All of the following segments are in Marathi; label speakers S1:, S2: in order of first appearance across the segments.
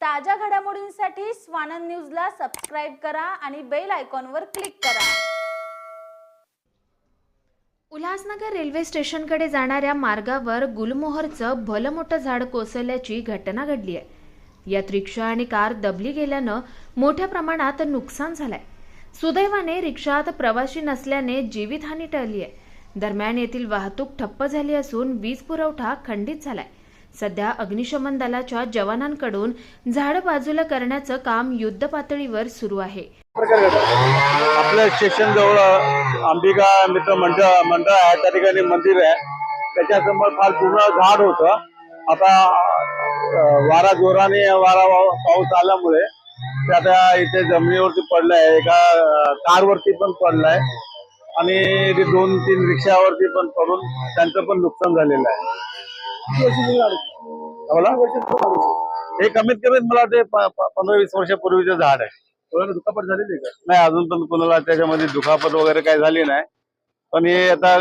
S1: ताज्या घडामोडींसाठी स्वानंद न्यूजला सबस्क्राईब करा आणि बेल आयकॉनवर क्लिक करा.
S2: उल्हासनगर रेल्वे स्टेशनकडे जाणाऱ्या मार्गावर गुलमोहरचं भलं मोठं झाड कोसळल्याची घटना घडली आहे. यात रिक्षा आणि कार दबली गेल्यानं मोठ्या प्रमाणात नुकसान झालंय. सुदैवाने रिक्षात प्रवासी नसल्याने जीवितहानी टळली आहे. दरम्यान येथील वाहतूक ठप्प झाली असून वीज पुरवठा खंडित झालाय. सध्या अग्निशमन दलाच्या जवानांकडून झाड बाजूला करण्याचं काम युद्ध पातळीवर सुरू आहे.
S3: आपल्या स्टेशन जवळ अंबिका मित्र मंडळ मंडळ आहे त्या ठिकाणी मंदिर आहे. त्याच्यासमोर फार पूर्ण झाड होतं. आता वारा जोराने वारा पाऊस आल्यामुळे ते आता इथे जमिनीवरती पडलंय. एका कारवरती पण पडलाय. आणि दोन तीन रिक्षावरती पण पडून त्यांचं पण नुकसान झालेलं आहे. बोला हे कमीत कमीत मला वाटते पंधरा वीस वर्षापूर्वीचं झाड आहे. कोणाला दुखापत झालेली आहे का? नाही अजून पण कोणाला त्याच्यामध्ये दुखापत वगैरे काही झाली नाही. पण हे आता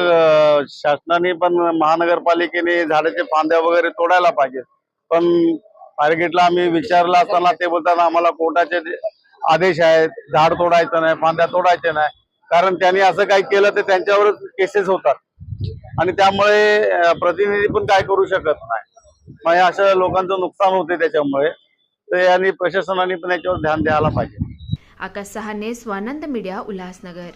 S3: शासनाने पण महानगरपालिकेने झाडाचे फांद्या वगैरे तोडायला पाहिजे पण फायरगेटला आम्ही विचारलं असताना ते बोलतात आम्हाला कोर्टाचे आदेश आहेत झाड तोडायचं नाही फांद्या तोडायचे नाही. कारण त्यांनी असं काही केलं तर त्यांच्यावरच केसेस होतात. आणि त्यामुळे प्रतिनिधी पण काय करू शकत नाही. मग हे अशा लोकांचं नुकसान होते त्याच्यामुळे. तर यांनी प्रशासनाने पण याच्यावर ध्यान द्यायला पाहिजे.
S2: Akash Sahane Swanand media Ulhasnagar.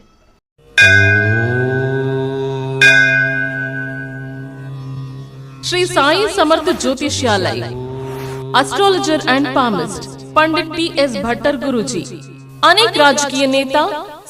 S4: Shri Sai Samarth Jyotishalay astrologer and palmist Pandit T S Bhattar Guruji अनेक राजकीय नेता